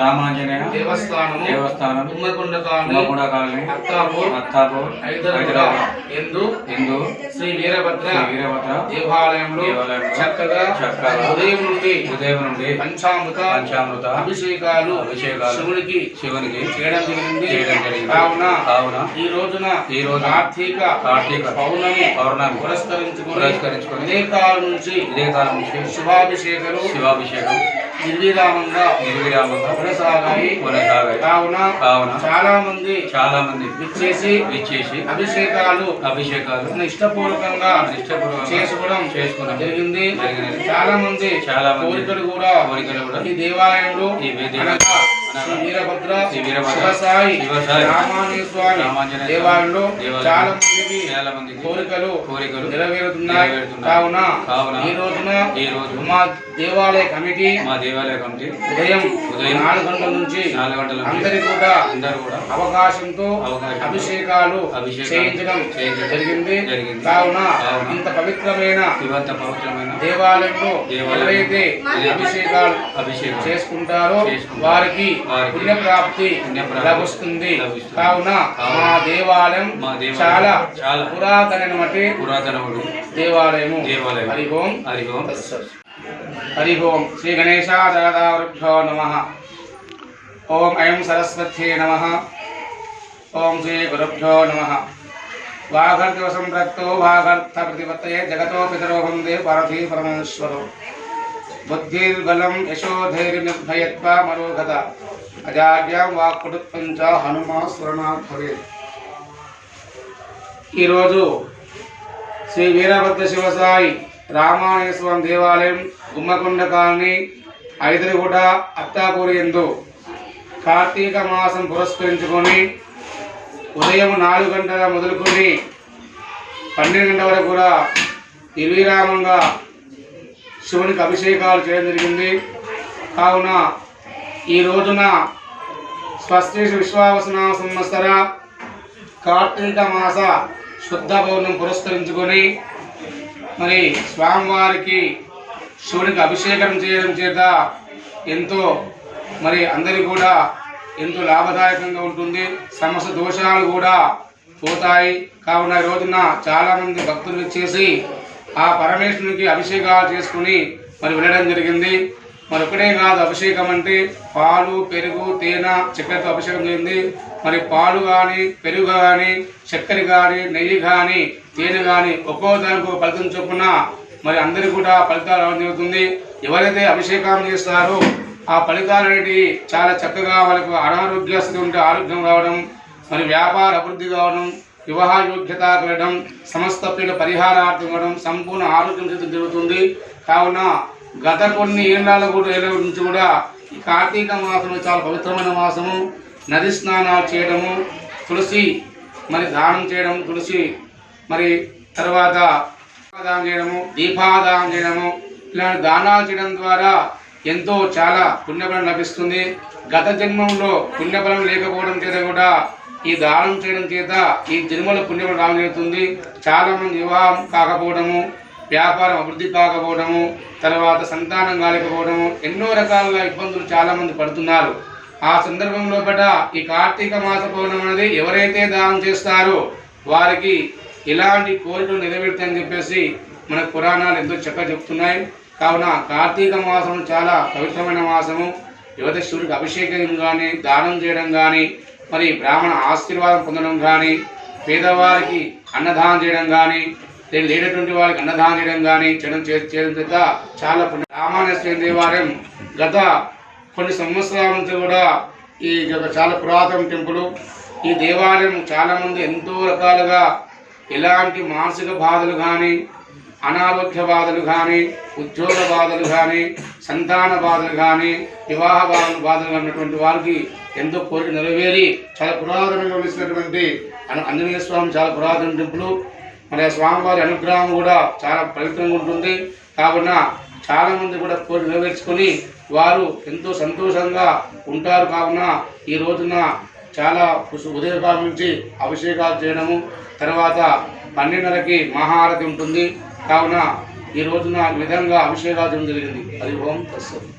రామాంజనేయ దేవస్థానము దేవస్థానం తుమ్మకొండ తుమ్మకొండ కాలనీ అత్తాపూర్ అత్తాపూర్ హైదరాబాద్ ఎందు హిందూ శ్రీ వీరభద్ర వీరభద్ర దేవాలయంలో చక్కగా చక్కగా ఉదయం నుండి ఉదయం నుండి పంచామృత పంచామృత అభిషేకాలు అభిషేకాలు శివునికి శివునికి చేయడం జరిగింది చేయడం జరిగింది. కావున కావున ఈ రోజున ఈ రోజున కార్తీక కార్తీక పౌర్ణమి పౌర్ణమి పురస్కరించుకుని పురస్కరించుకుని ఇదే కాలం నుంచి ఇదే కాలం నుంచి శుభాభిషేకాలు శివాభిషేకం నిర్విరామంగా నిర్విరామంగా కొనసాగాయి కొనసాగాయి కావున కావున చాలా మంది చాలా మంది విచ్చేసి విచ్చేసి అభిషేకాలు అభిషేకాలు ఇష్టపూర్వకంగా ఇష్టపూర్వకంగా చేసుకోవడం చేసుకున్నాం. జరిగింది జరిగినది. చాలా మంది చాలా కోరికలు కూడా కోరికలు కూడా ఈ దేవాలయంలో ఈ శ్రీ వీరభద్ర శివసాయి రామాంజనేయ స్వామి దేవాలయంలో దేవాలయం చాలా మందికి కోరికలు కోరికలు నెరవేరుతున్నాయి. కావున ఈ రోజున ఈ రోజు మా దేవాలయ కమిటీ మా దేవాలయ కమిటీ ఉదయం ఉదయం నాలుగు గంటల నుంచి నాలుగు గంటల అందరి కూడా అందరూ కూడా అవకాశంతో అభిషేకాలు చేయించడం జరిగింది జరిగింది. కావున ఇంత పవిత్రమైన శివంత పవిత్రమైన దేవాలయంలో దేవాలయం. ఎవరైతే అభిషేకాలు అభిషేకం చేసుకుంటారో వారికి పుణ్యప్రాప్తి పుణ్యప్రాప్తి లభిస్తుంది. లభిస్తుంది. కావున కావున మా దేవాలయం మా దేవాలయం చాలా చాలా పురాతనమైనటువంటి పురాతనముడు దేవాలయము. దేవాలయం. హరి ఓం హరి ఓం హరి ఓం శ్రీ గణేశాచార్యవృభ్యో నమ. ఓం ఐం సరస్వత్యే నమ. ఓం శ్రీ గురుభ్యో నమ. వాఘర్దివ సంప్రక్తో వాఘర్థ ప్రతిపత్తయే జగతో పితరో వందే పార్థీ పరమేశ్వరో. బుద్ధిర్బలం యశోధైర్యనిర్భయత్వ మరోగత అజాడ్యం వా చ హనుమా స్మరణాత్ ఈరోజు శ్రీ వీరభద్ర శివసాయి రామాయణ స్వామి దేవాలయం గుమ్మకొండ కాలనీ ఐదరిగూడ అత్తాపూరి ఎందు కార్తీక మాసం పురస్కరించుకొని ఉదయం నాలుగు గంటల మొదలుకొని పన్నెండు గంటల వరకు కూడా నిర్విరామంగా శివునికి అభిషేకాలు చేయడం జరిగింది. కావున ఈ రోజున స్వస్తి విశ్వావసన సంవత్సర కార్తీక మాస శుద్ధ పౌర్ణం పురస్కరించుకొని మరి స్వామివారికి శివుడికి అభిషేకం చేయడం చేత ఎంతో మరి అందరికీ కూడా ఎంతో లాభదాయకంగా ఉంటుంది. సమస్త దోషాలు కూడా పోతాయి. కావున ఈ రోజున చాలామంది భక్తులు వచ్చేసి ఆ పరమేశ్వరునికి అభిషేకాలు చేసుకుని మరి వెళ్ళడం జరిగింది. మరి ఒకటే కాదు అభిషేకం అంటే పాలు పెరుగు తేనె చక్కెరతో అభిషేకం అయింది మరి పాలు కానీ పెరుగు కానీ చక్కెర కానీ నెయ్యి కానీ తేనె కానీ ఒక్కో దానికి ఫలితం చొప్పున మరి అందరికీ కూడా ఫలితాలు రావడం జరుగుతుంది. ఎవరైతే అభిషేకం చేస్తారో ఆ ఫలితాలు అనేటివి చాలా చక్కగా వాళ్ళకు అనారోగ్య స్థితి ఉంటే ఆరోగ్యం రావడం మరి వ్యాపార అభివృద్ధి కావడం వివాహ యోగ్యత కలగడం సమస్త పీడ పరిహారార్థం ఇవ్వడం సంపూర్ణ ఆరోగ్యం స్థితి జరుగుతుంది. కావున గత కొన్ని ఏళ్ళ కూడా ఏళ్ళ నుంచి కూడా ఈ కార్తీక మాసంలో చాలా పవిత్రమైన మాసము. నది స్నానాలు చేయడము తులసి మరి దానం చేయడం తులసి మరి తర్వాత దానం చేయడము దీపాదానం చేయడము ఇలాంటి దానాలు చేయడం ద్వారా ఎంతో చాలా పుణ్యఫలం లభిస్తుంది. గత జన్మంలో పుణ్యఫలం లేకపోవడం చేత కూడా ఈ దానం చేయడం చేత ఈ జన్మలో పుణ్యఫలం రావడం జరుగుతుంది. చాలామంది వివాహం కాకపోవడము వ్యాపారం అభివృద్ధి కాకపోవడము తర్వాత సంతానం కాలేకపోవడము ఎన్నో రకాలుగా ఇబ్బందులు చాలామంది పడుతున్నారు. ఆ సందర్భంలో పట ఈ కార్తీక మాస పౌర్ణం అనేది ఎవరైతే దానం చేస్తారో వారికి ఇలాంటి కోరికలు నెరవేరుతాయని చెప్పేసి మన పురాణాలు ఎంతో చక్కగా చెప్తున్నాయి. కావున కార్తీక మాసం చాలా పవిత్రమైన మాసము. యువత శివుడికి అభిషేకం కానీ దానం చేయడం కానీ మరి బ్రాహ్మణ ఆశీర్వాదం పొందడం కానీ పేదవారికి అన్నదానం చేయడం కానీ దీన్ని లేనటువంటి వారికి అన్నదానం కానీ చేయడం చేయడం చేత చాలా పుణ్య- దేవాలయం గత కొన్ని సంవత్సరాల నుంచి కూడా ఈ చాలా పురాతన టెంపుల్ ఈ దేవాలయం చాలామంది ఎంతో రకాలుగా ఎలాంటి మానసిక బాధలు కానీ అనారోగ్య బాధలు కానీ ఉద్యోగ బాధలు కానీ సంతాన బాధలు కానీ వివాహ బాధలు బాధలు ఉన్నటువంటి వారికి ఎంతో కోరిక నెరవేరి చాలా పురాతనంగా వెలిసినటువంటి అన- ఆంజనేయ స్వామి చాలా పురాతన టెంపుల్ మరి స్వామివారి అనుగ్రహం కూడా చాలా ఫలితంగా ఉంటుంది. కావున చాలామంది కూడా కోరిక నెరవేర్చుకొని వారు ఎంతో సంతోషంగా ఉంటారు. కావున ఈ రోజున చాలా ఉదయకాలం నుంచి అభిషేకాలు చేయడము తర్వాత పన్నెండున్నరకి మహారతి ఉంటుంది. కావున ఈ రోజున ఈ విధంగా అభిషేకాలు చేయడం జరిగింది. అది ఓం ప్రస్తుతం